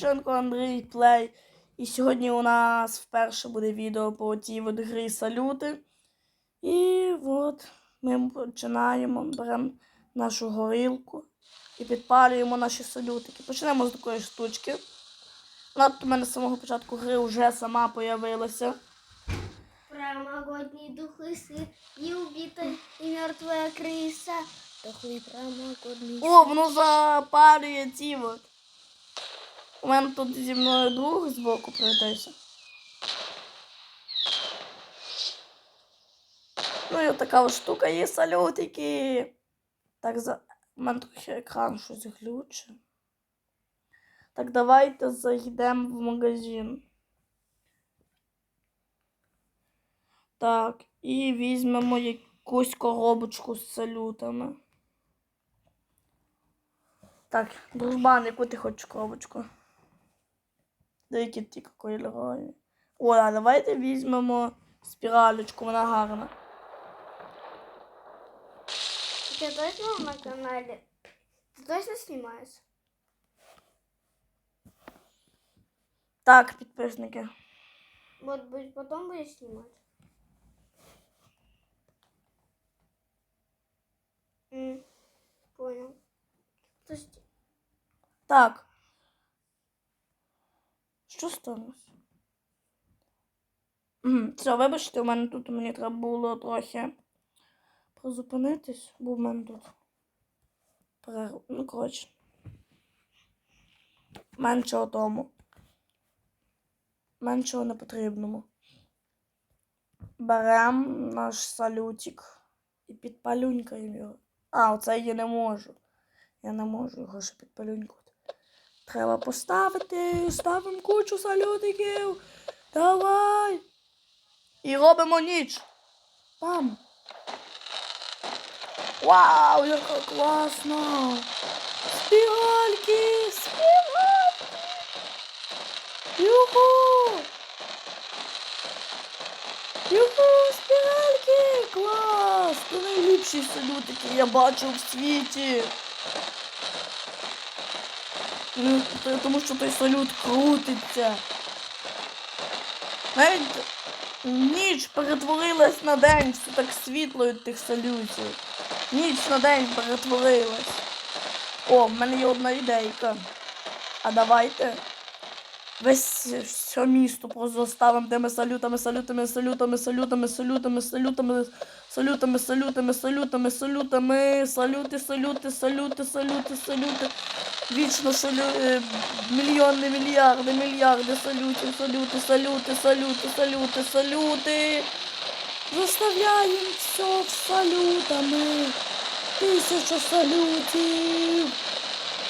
Шенко Андрій Плей. І сьогодні у нас вперше буде відео по тій от грі салюти. І от ми починаємо, беремо нашу горілку і підпалюємо наші салютики. Почнемо з такої штучки. Вона тут у мене з самого початку гри вже сама появилася. Промогодний дух лисы, и убитая, и мертвая крыса. Дохлый промогодний О, воно запалює ці от. У мене тут зі мною друг збоку пройтеся. Ну і така от штука є салютики. Так, за... у мене трохи екран щось глюче. Так, давайте зайдемо в магазин. Так, і візьмемо якусь коробочку з салютами. Так, дружбан, яку ти хочеш коробочку? Деякі тільки кольорові. О, а давайте візьмемо спіралечку, вона гарна. Тебя точно на канале? Ты точно снимаешь? Так, підписники. Вот будь- потом будешь снимать? М, понял. Подожди. Так. Що сталося? Все, вибачте, у мене тут мені треба було трохи призупинитись, бо в мене тут перерв... Ну, коротше. Менше тому. Менше о непотрібному. Берем наш салютик і підпалюнькаємо його. А, оце я не можу. Я не можу його ще підпалюнькувати. Треба поставити, ставимо кучу салютиків. Давай. І робимо ніч. Пам. Вау, яка класно. Спіральки, спіральки. Юху. Юху, спіральки. Клас. Це найліпші салютики я бачив в світі. Ну, то- тому що той салют крутиться. Навіть ніч перетворилась на день, все так світло від тих салютів. Ніч на день перетворилась. О, в мене є одна ідейка. А давайте весь все місто просто заставимо тими салютами, салютами, салютами, салютами, салютами, салютами, салютами, салютами, салютами, салютами, салюти, салюти, салюти, салюти, салюти. Вічно салю... е, мільйони, мільярди, мільярди салютів, салюти, салюти, салюти, салюти, салюти. Заставляємо все салютами. Тисяча салютів.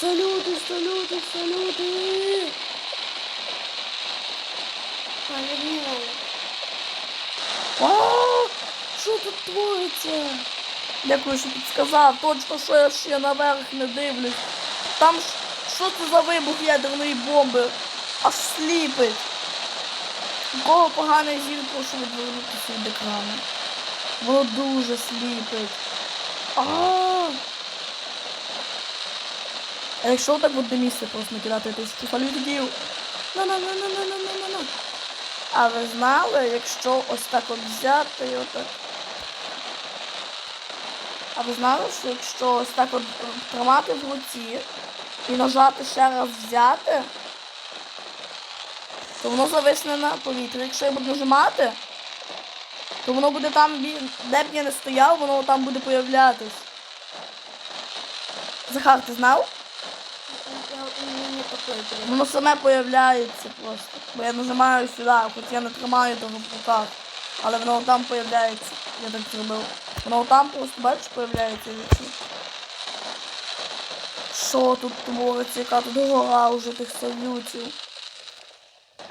Салюти, салюти, салюти. Поверни що тут твориться? Дякую, що підсказав. Точно, що я ще наверх не дивлюсь. Там ж- що це за вибух ядерної бомби? Аж сліпить. У кого поганий зір, прошу відвернутися від екрану. Воно дуже сліпить. А, а якщо так одне місце просто накидати тисячу салютиків? На-на-на-на-на-на-на-на. А ви знали, якщо ось так от взяти і отак. А ви знали, що якщо ось так от е, тримати в руці і нажати ще раз взяти, то воно зависне на повітрі. Якщо я буду нажимати, то воно буде там, де б я не стояв, воно там буде появлятись. Захар, ти знав? Воно саме появляється просто. Бо я нажимаю сюди, хоч я не тримаю того в руках. Але воно там появляється. Я так зробив. Воно там просто, бачиш, появляється вічно. Що тут твориться, яка тут гора уже тих салютів.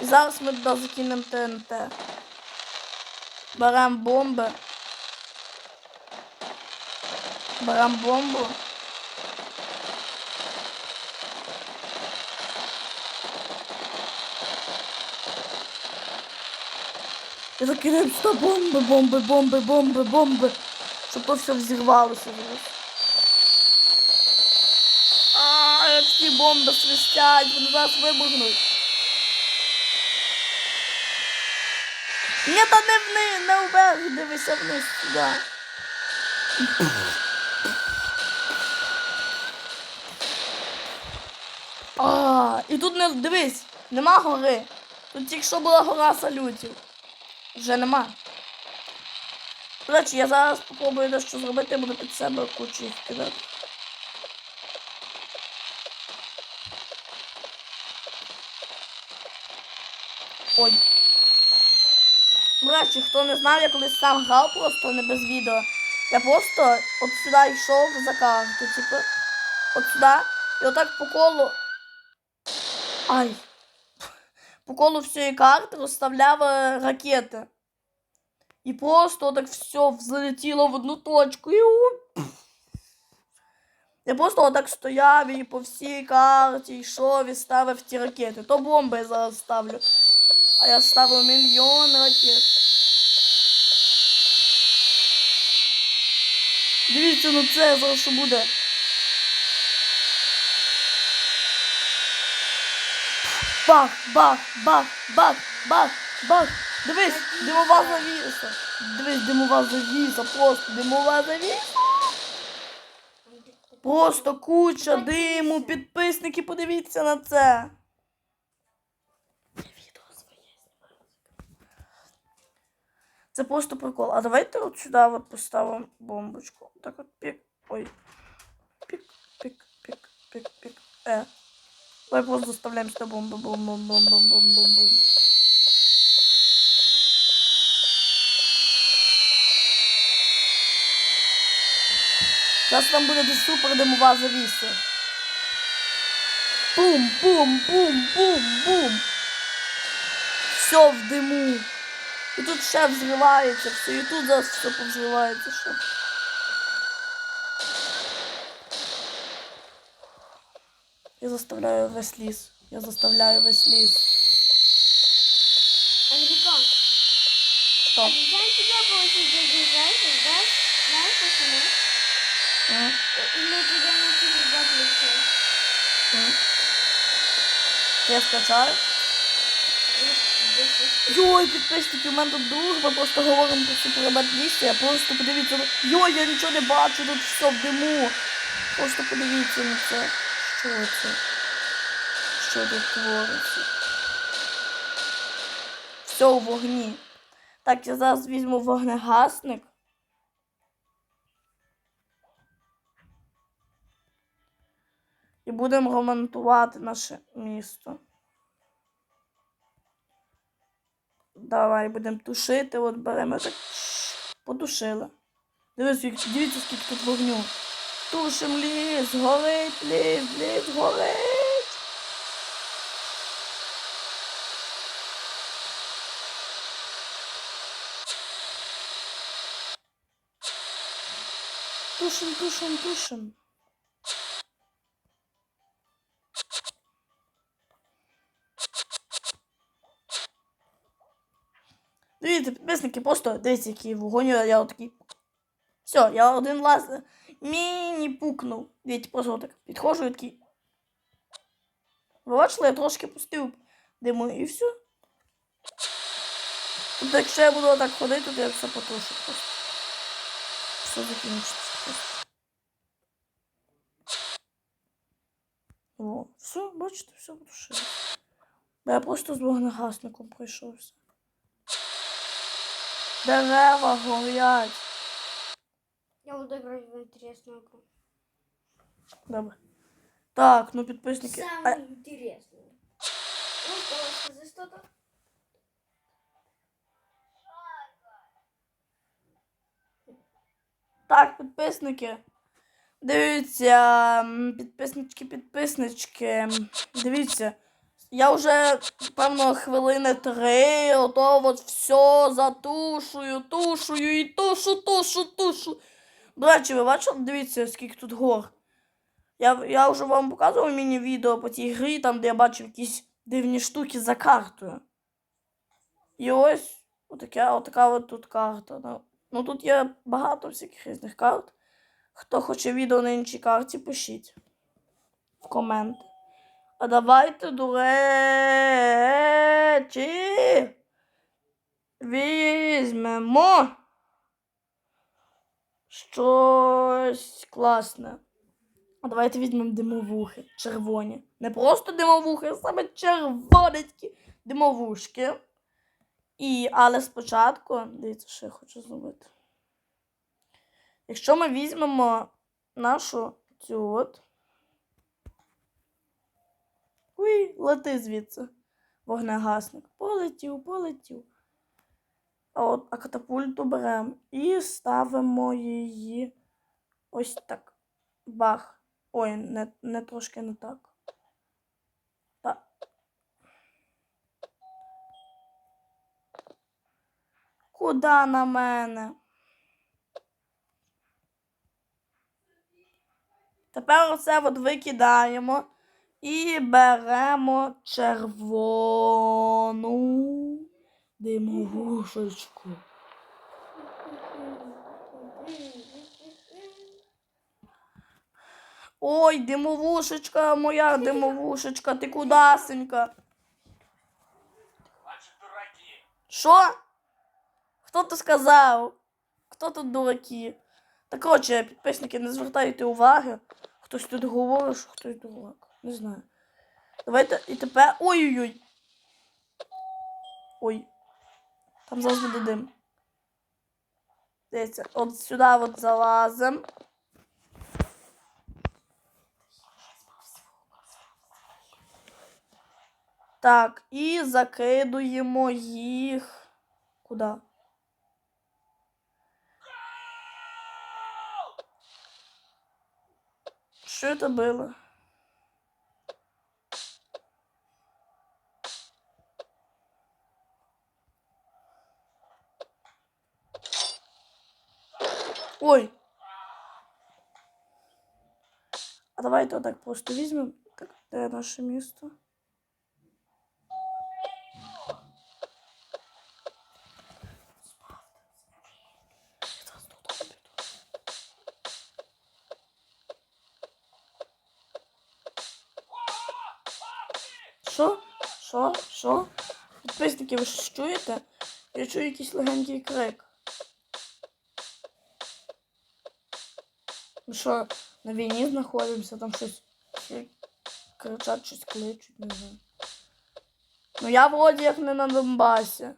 І зараз ми туди закинемо ТНТ. Беремо бомби. Беремо бомбу. Закидаємо сюди бомби, бомби, бомби, бомби, бомби. Щоб то все взірвалося зараз. А, як ці бомби свистять, вони зараз вибухнуть. Ні, та не вниз, не вверх, дивися вниз сюди. А, і тут не дивись, нема гори. Тут тільки що була гора салютів. Вже нема. Речі, я зараз спробую дещо зробити, буду під себе кучу їх кидати. Ой. До речі, хто не знав, я колись сам грав просто не без відео. Я просто от сюди йшов за карту, типу, от сюди, і отак по колу. Ай. По колу всієї карти розставляв е, ракети. І просто так все взлетіло в одну точку. І Я просто отак стояв і по всій карті йшов і ставив ті ракети. То бомби я зараз ставлю. А я ставив мільйон ракет. Дивіться, ну це зараз що буде. Бах, бах, бах, бах, бах, бах. Дивись, димова завіса. Дивись, димова завіса, просто димова завіса. Просто куча диму, підписники, подивіться на це. Це просто прикол. А давайте от сюди от поставимо бомбочку. Так от пік. Ой. Пік, пік, пік, пік, пік. Е. Давай просто заставляємо сюди бомбу, бум, бум, бум, бум, Зараз там буде десь супер димова завіса. Бум, бум, бум, бум, бум. Все в диму. І тут ще взривається все, і тут зараз все повзривається ще. Я заставляю весь ліс. Я заставляю весь ліс. Андрюка, а я тебя получить Я скачаю. Йой, підписники, у мене тут дружба, просто говоримо про супербатлісті, а просто подивіться, йой, я нічого не бачу, тут все в диму. Просто подивіться на це. Що це? Що тут твориться? Все у вогні. Так, я зараз візьму вогнегасник. Будемо ремонтувати наше місто. Давай будемо тушити, от беремо так. Потушили. Дивіться, дивіться, скільки тут вогню. Тушим ліс, горить ліс, ліс, горить. Тушим, тушим, тушим. Дивіться, підписники, просто дивіться, який вогонь, я отакий. Все, я один лаз міні пукнув. Дивіться, просто отак підходжу і такий. Ви бачили, я трошки пустив диму і все. Тобто, якщо я буду так ходити, то я все потушу. Все закінчиться. О, все, бачите, все потушили. Бо я просто з вогнегасником пройшовся. Дерева горять. Я буду играть в интересную игру. Добре. Так, ну підписники. А, Самую интересную. Ну скажи что-то. так, підписники. Дивіться, підписнички, підписнички. Дивіться. Я вже, певно, хвилини три, ото от все затушую, тушую і тушу, тушу, тушу. До речі, ви бачили? Дивіться, скільки тут гор. Я, я вже вам показував міні-відео по тій грі, там, де я бачив якісь дивні штуки за картою. І ось отака, отака от тут карта. Ну, ну тут є багато всяких різних карт. Хто хоче відео на іншій карті, пишіть в коменти. А давайте, до речі, візьмемо щось класне. А давайте візьмемо димовухи червоні. Не просто димовухи, а саме червоненькі димовушки. І, але спочатку, дивіться, що я хочу зробити. Якщо ми візьмемо нашу цю от. Уй, лети звідси. Вогнегасник. Полетів, полетів. А от а катапульту беремо і ставимо її ось так. Бах. Ой, не, не трошки не так. Так. Куда на мене? Тепер оце от викидаємо і беремо червону димовушечку. Ой, димовушечка, моя димовушечка, ти кудасенька? Що? Хто то сказав? Хто тут дураки? Та коротше, підписники, не звертайте уваги. Хтось тут говорить, що хтось дурак. Не знаю. Давайте і тепер. Ой-ой-ой. Ой. Там зараз буде дим. Дивіться, от сюди от залазимо. Так, і закидуємо їх. Куди? Що це було? Ой. А давайте отак просто візьмемо. Так, де наше місто? Що? Що? Що? Підписники, ви щось чуєте? Я чую якийсь легенький крик. Що, на війні знаходимося, там щось всі кричать, щось кличуть, не знаю. Ну я вроді як не на Донбасі.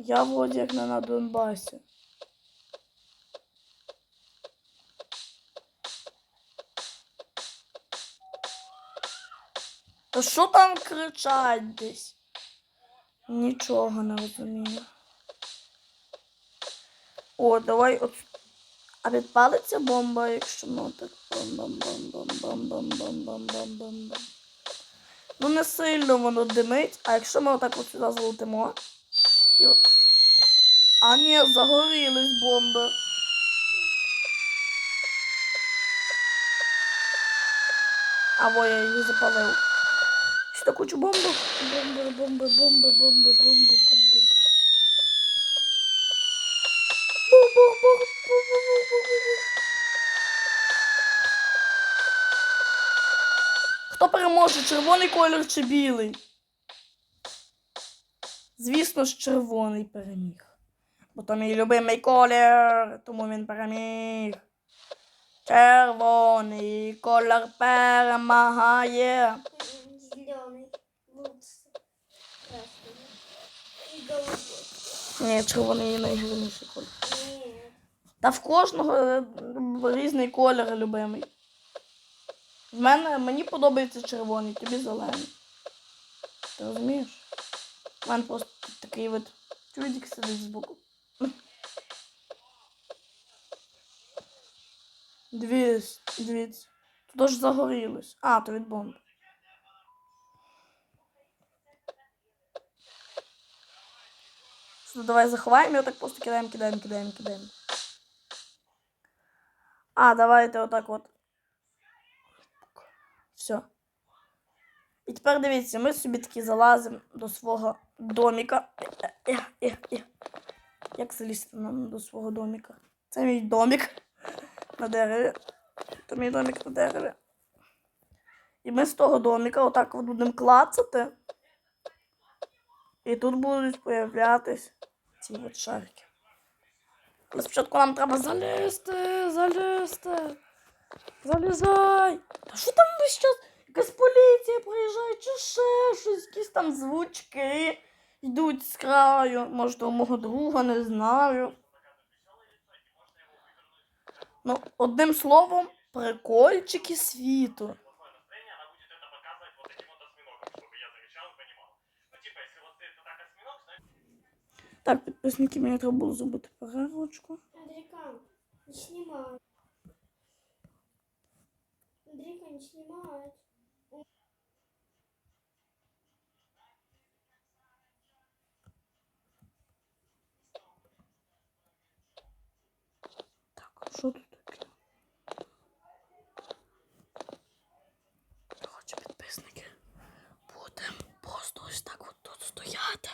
Я вроді як не на Донбасі. Та що там кричать десь? Нічого не розумію. О, давай от. А відпалиться бомба, якщо ми так бам-бам-бам-бам-бам-бам-бам-бам-бам-бам. Ну не сильно воно димить, а якщо ми отак от сюди залутимо. І от. А ні, загорілись бомби. А во, я її запалив. Що кучу бомби? Бомби, бомби, бомби, бомби, бомби, Хто переможе, червоний колір чи білий? Звісно ж, червоний переміг. Бо то мій любимий колір, тому він переміг. Червоний колір перемагає. Голубой. Ні, червоний найгарніший колір. Та в кожного е, різний колір любимий. В мене мені подобається червоний, тобі зелений. Ти розумієш? У мене просто такий от чудик сидить збоку. Дивіться, дивіться. Тут ж загорілось. А, то від бомб. Давай заховаємо його так просто кидаємо, кидаємо, кидаємо, кидаємо. А, давайте отак от. Все. І тепер дивіться, ми собі таки залазимо до свого доміка. Як залізти нам до свого доміка? Це мій домік на дереві. Це мій домік на дереві. І ми з того доміка отак от будемо клацати. І тут будуть появлятись ці от шарики. Але спочатку нам треба залізти, залізти. Залізай! Та що там весь час? Якась поліція приїжджає, чи ще щось, якісь там звучки йдуть з краю. Може, то мого друга не знаю. Ну, одним словом, прикольчики світу. Так, підписники мені треба було зробити перервочку. Андрійка, не знімай. Андрійка, не знімай. Так, що тут? Коротше, підписники. Будемо просто ось так от тут стояти.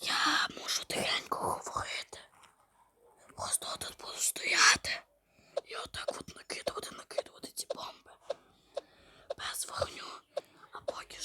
Я можу тихенько говорити. Просто тут буду стояти. І отак от накидувати, накидувати ці бомби. Без вогню, а поки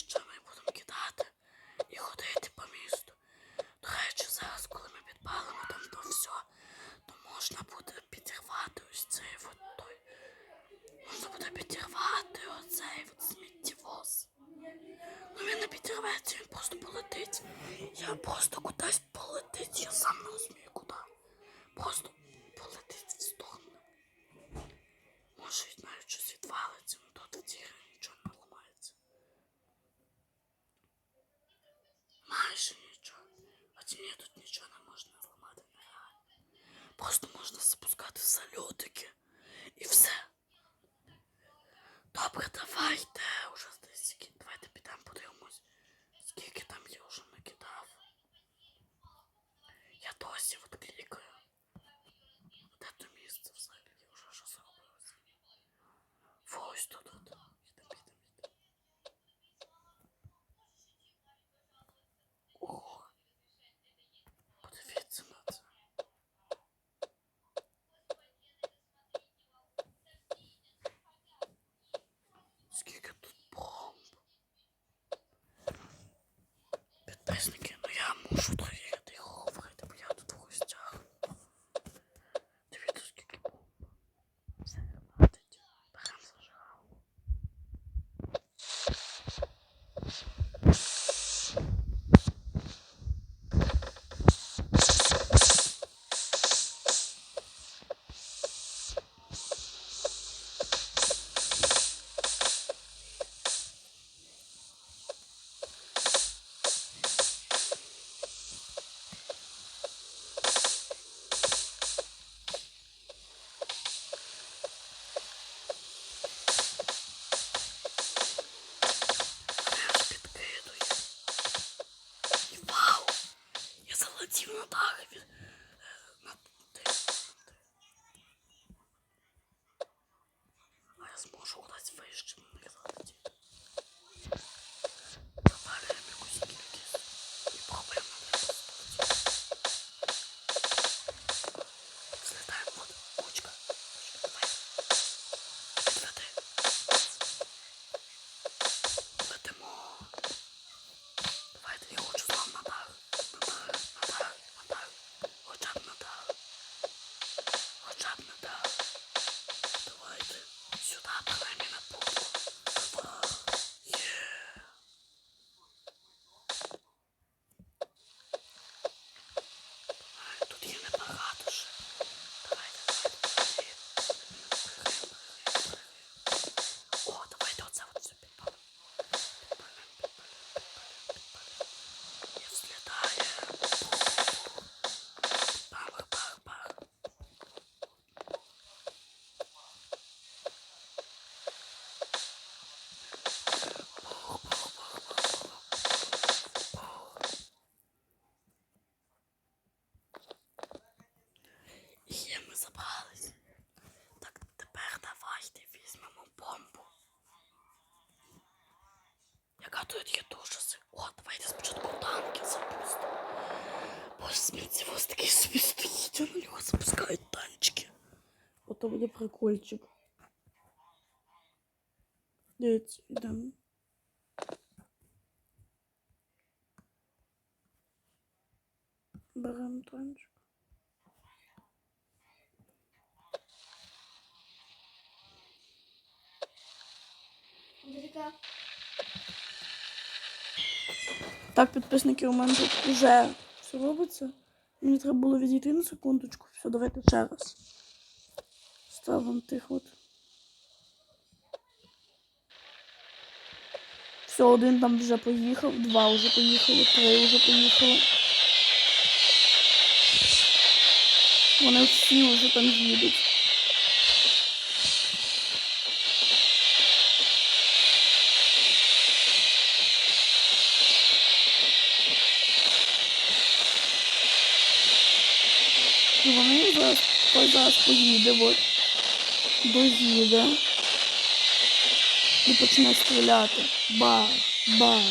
Kesinlikle ya muşut ya. то буде прикольчик. Дивіться, йдемо. Беремо транчик. Так, підписники, у мене тут вже все робиться. Мені треба було відійти на секундочку. Все, давайте ще раз. Ставимо тих от. Все, один там вже поїхав, два вже поїхали, три вже поїхали. Вони всі вже там їдуть. І вони зараз, той зараз поїде, от, доїде і почне стріляти. Бах, бах.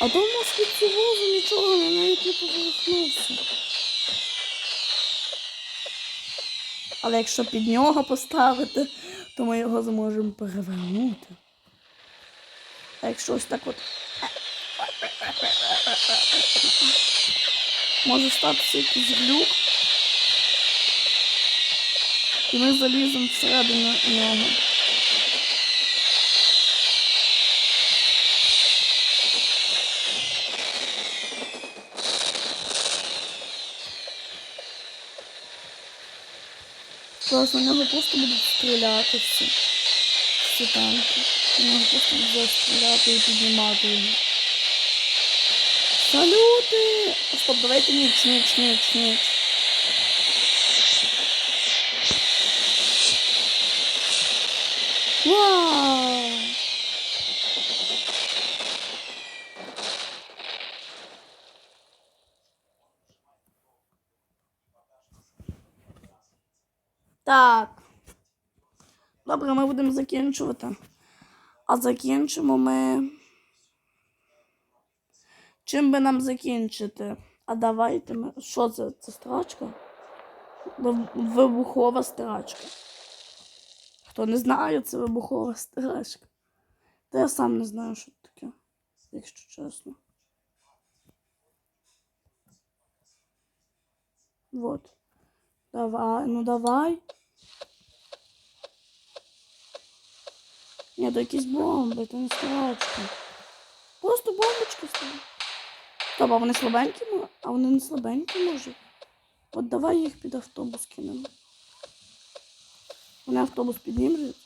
А то в нас від цього нічого не навіть не поверхнувся. Але якщо під нього поставити, то ми його зможемо перевернути. А якщо ось так от. Може статися якийсь глюк. І ми заліземо всередину нього. Зараз на нього просто будуть стріляти всі. Всі танки. На нього просто будуть стріляти і піднімати його. Салюти! Стоп, давайте ніч, ніч, ніч, ніч. Так. Добре, ми будемо закінчувати. А закінчимо ми. Чим би нам закінчити? А давайте ми. Що це? Це страчка? Вибухова страчка. Хто не знає, це вибухова страчка. Та я сам не знаю, що це таке, якщо чесно. Вот. Давай, ну давай. Ні, то якісь бомби, це не страчка. Просто бомбочки стоять. А вони слабенькі, а вони не слабенькі можуть. От давай їх під автобус кинемо. Вони автобус піднімуть.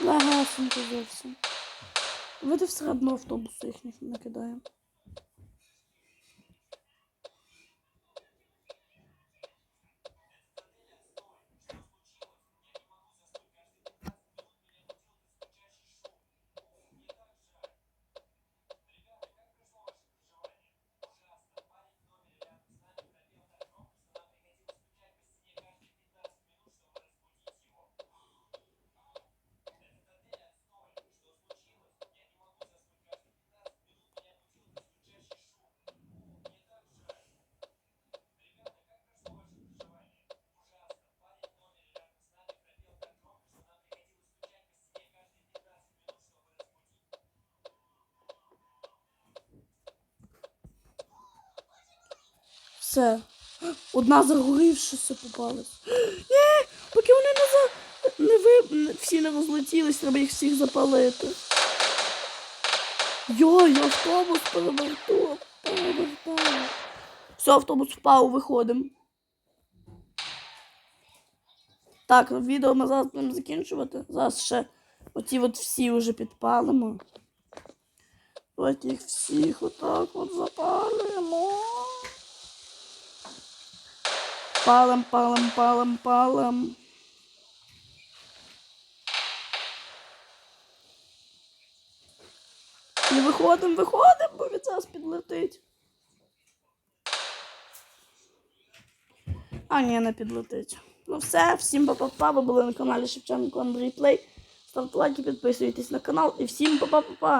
Легасенько зовсім. Види одно автобус їхніх накидаємо. Все. Одна загорівшися попалась. Ні, поки вони не за. Не ви... всі не розлетілись, треба їх всіх запалити. Йой, автобус перевертав. Перевертав. Все, автобус впав, виходимо. Так, відео ми зараз будемо закінчувати. Зараз ще оті от всі вже підпалимо. Давайте їх всіх отак от запалимо. Палим, палим, палим, палим. І виходимо, виходимо, бо від зараз підлетить. А, ні, не підлетить. Ну все, всім па-па-па, ви були на каналі Шевченко Андрій Плей. Ставте лайки, підписуйтесь на канал і всім па-па-па-па.